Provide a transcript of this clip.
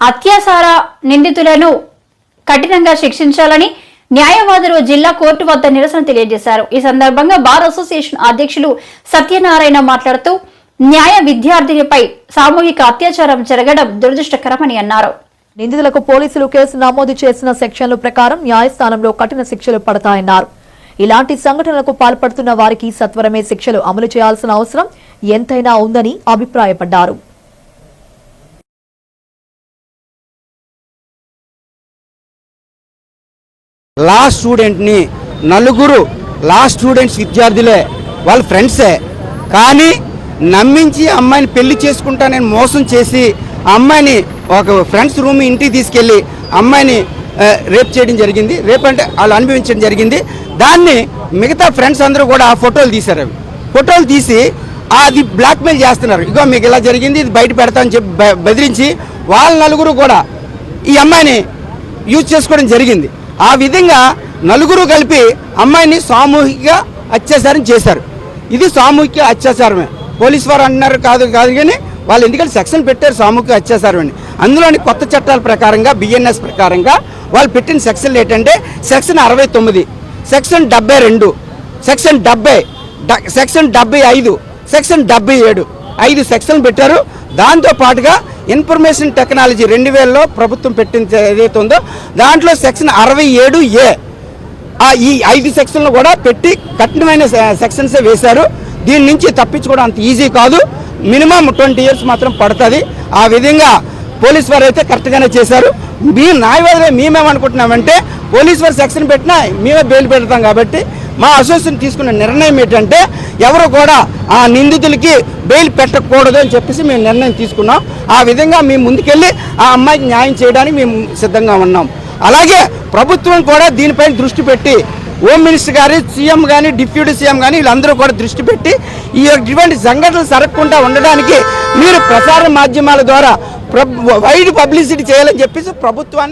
అత్యాచార నిందితులను కఠినంగా శిక్షించాలని న్యాయవాదులు జిల్లా కోర్టు వద్ద నిరసన తెలియజేశారు. ఈ సందర్భంగా బార్ అసోసియేషన్ అధ్యక్షులు సత్యనారాయణ మాట్లాడుతూ న్యాయ విద్యార్థినిపై సామూహిక అత్యాచారం జరగడం దురదృష్టకరమని అన్నారు. నిందితులకు పోలీసులు కేసు నమోదు చేసిన సెక్షన్ల ప్రకారం న్యాయస్థానంలో కఠిన శిక్షలు పడతాయన్నారు. ఇలాంటి సంఘటనలకు పాల్పడుతున్న వారికి సత్వరమే శిక్షలు అమలు చేయాల్సిన అవసరం ఎంతైనా ఉందని అభిప్రాయపడ్డారు. లా స్టూడెంట్ని నలుగురు లా స్టూడెంట్స్ విద్యార్థులే వాళ్ళ ఫ్రెండ్సే. కానీ నమ్మించి అమ్మాయిని పెళ్ళి చేసుకుంటానని మోసం చేసి అమ్మాయిని ఒక ఫ్రెండ్స్ రూమ్ ఇంటికి తీసుకెళ్ళి అమ్మాయిని రేప్ చేయడం జరిగింది. రేప్ అంటే వాళ్ళు అనుభవించడం జరిగింది. దాన్ని మిగతా ఫ్రెండ్స్ అందరూ కూడా ఆ ఫోటోలు తీశారు అవి. ఫోటోలు తీసి అది బ్లాక్మెయిల్ చేస్తున్నారు. ఇగో మీకు ఇలా జరిగింది ఇది బయట పెడతామని చెప్పి బెదిరించి వాళ్ళ నలుగురు కూడా ఈ అమ్మాయిని యూజ్ చేసుకోవడం జరిగింది. ఆ విధంగా నలుగురు కలిపి అమ్మాయిని సామూహిక అత్యాచారం చేశారు. ఇది సామూహిక అత్యాచారమే. పోలీస్ వారు అంటున్నారు కాదు కాదు కానీ వాళ్ళు ఎందుకంటే సెక్షన్ పెట్టారు సామూహిక అత్యాచారం అని. అందులోని కొత్త చట్టాల ప్రకారంగా బిఎన్ఎస్ ప్రకారంగా వాళ్ళు పెట్టిన సెక్షన్లు ఏంటంటే సెక్షన్ అరవై తొమ్మిది సెక్షన్ డెబ్బై రెండు సెక్షన్ డెబ్బై డ- సెక్షన్ డెబ్బై ఐదు సెక్షన్ డెబ్బై ఏడు ఐదు సెక్షన్లు పెట్టారు. దాంతో పాటుగా ఇన్ఫర్మేషన్ టెక్నాలజీ రెండు వేలలో ప్రభుత్వం పెట్టిన ఏదైతే ఉందో దాంట్లో సెక్షన్ అరవై ఏడు ఏ ఆ ఈ ఐదు సెక్షన్లు కూడా పెట్టి కఠినమైన సె- సెక్షన్సే వేశారు. దీని నుంచి తప్పించుకోవడం అంత ఈజీ కాదు. మినిమం ట్వంటీ ఇయర్స్ మాత్రం పడుతుంది. ఆ విధంగా పోలీస్ వారు అయితే కరెక్ట్గానే చేశారు. మీ న్యాయవాదులే మేమేమనుకుంటున్నామంటే పోలీస్ వారు సెక్షన్ పెట్టినా మేమే బెయిల్ పెడతాం కాబట్టి మా అసోసియేషన్ తీసుకున్న నిర్ణయం ఏంటంటే ఎవరు కూడా ఆ నిందితులకి బెయిల్ పెట్టకూడదు అని చెప్పేసి మేము నిర్ణయం తీసుకున్నాం. ఆ విధంగా మేము ముందుకెళ్ళి ఆ అమ్మాయికి న్యాయం చేయడానికి మేము సిద్ధంగా ఉన్నాం. అలాగే ప్రభుత్వం కూడా దీనిపైన దృష్టి పెట్టి హోమ్ మినిస్టర్ గారు సీఎం కానీ డిప్యూటీ సీఎం కానీ వీళ్ళందరూ కూడా దృష్టి పెట్టి ఈ ఇటువంటి సంఘటనలు జరగకుండా ఉండడానికి మీరు ప్రసార మాధ్యమాల ద్వారా వైడ్ పబ్లిసిటీ చేయాలని చెప్పేసి ప్రభుత్వాన్ని